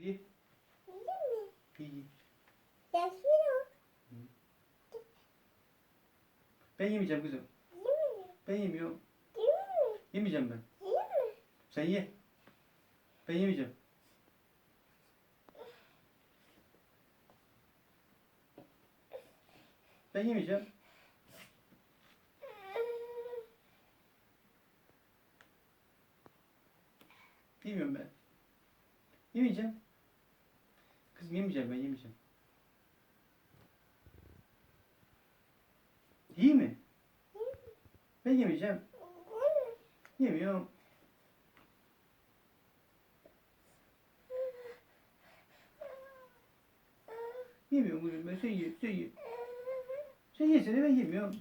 İyi. Yaşıyor. Ben yemeyeceğim kızım. Ben yemiyorum. Yemeyeceğim ben. Sen ye. Ben yemeyeceğim. Ben yemeyeceğim. Yemiyorum ben. Yemeyeceğim. Yemeyeceğim ben yemeyeceğim. İyi mi? Ben yemeyeceğim. Yemiyorum. Yemiyorum kızım ben. Sen ye, sen ye. Sen yesene ben yemiyorum.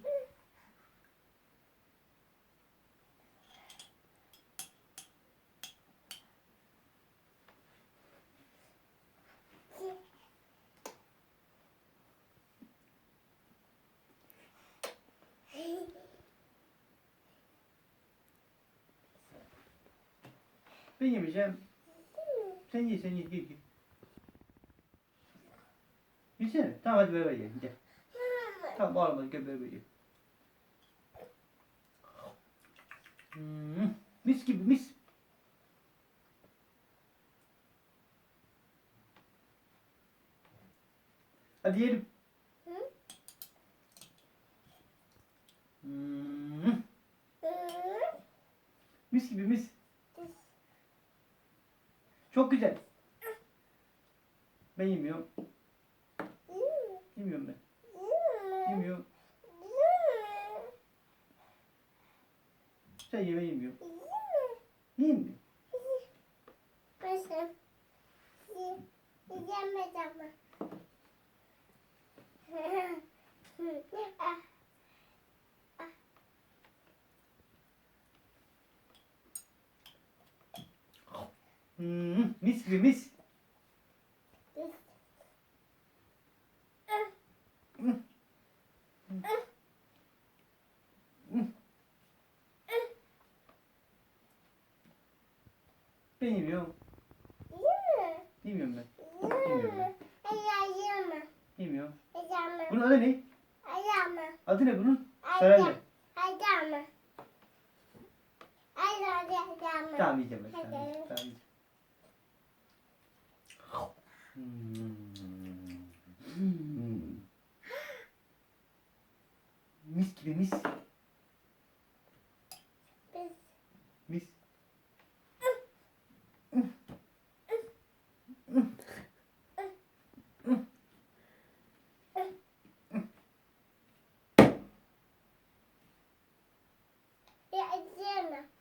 Ben yemeyeceğim. Sen ye, sen ye, ye, ye. Yesene. Tamam hadi beraber ye. Gel. Tamam bağırma gel beraber ye. Hmm, mis gibi mis. Hadi yiyelim. Hmm, mis gibi mis. Çok güzel. Ben yemiyorum. Yemiyorum ben. Yemiyorum. Sen ye ben yemiyorum. Yiyeyim mi? Başım. Yiyemeyeceğim. Hmm, mis gibi mis. Ben yemiyorum. Mi? Yemiyorum ben. Hayır, yiyemem. Yemiyorum. Yiyemem. Bunun adı ne? Yiyemem. Adı ne bunun? Yiyemem. Hayır, yiyemem. Tamam yiyeceğim ben. Tamam yiyeceğim. Hmm. Mis gibi mis. Mis. yiyemem.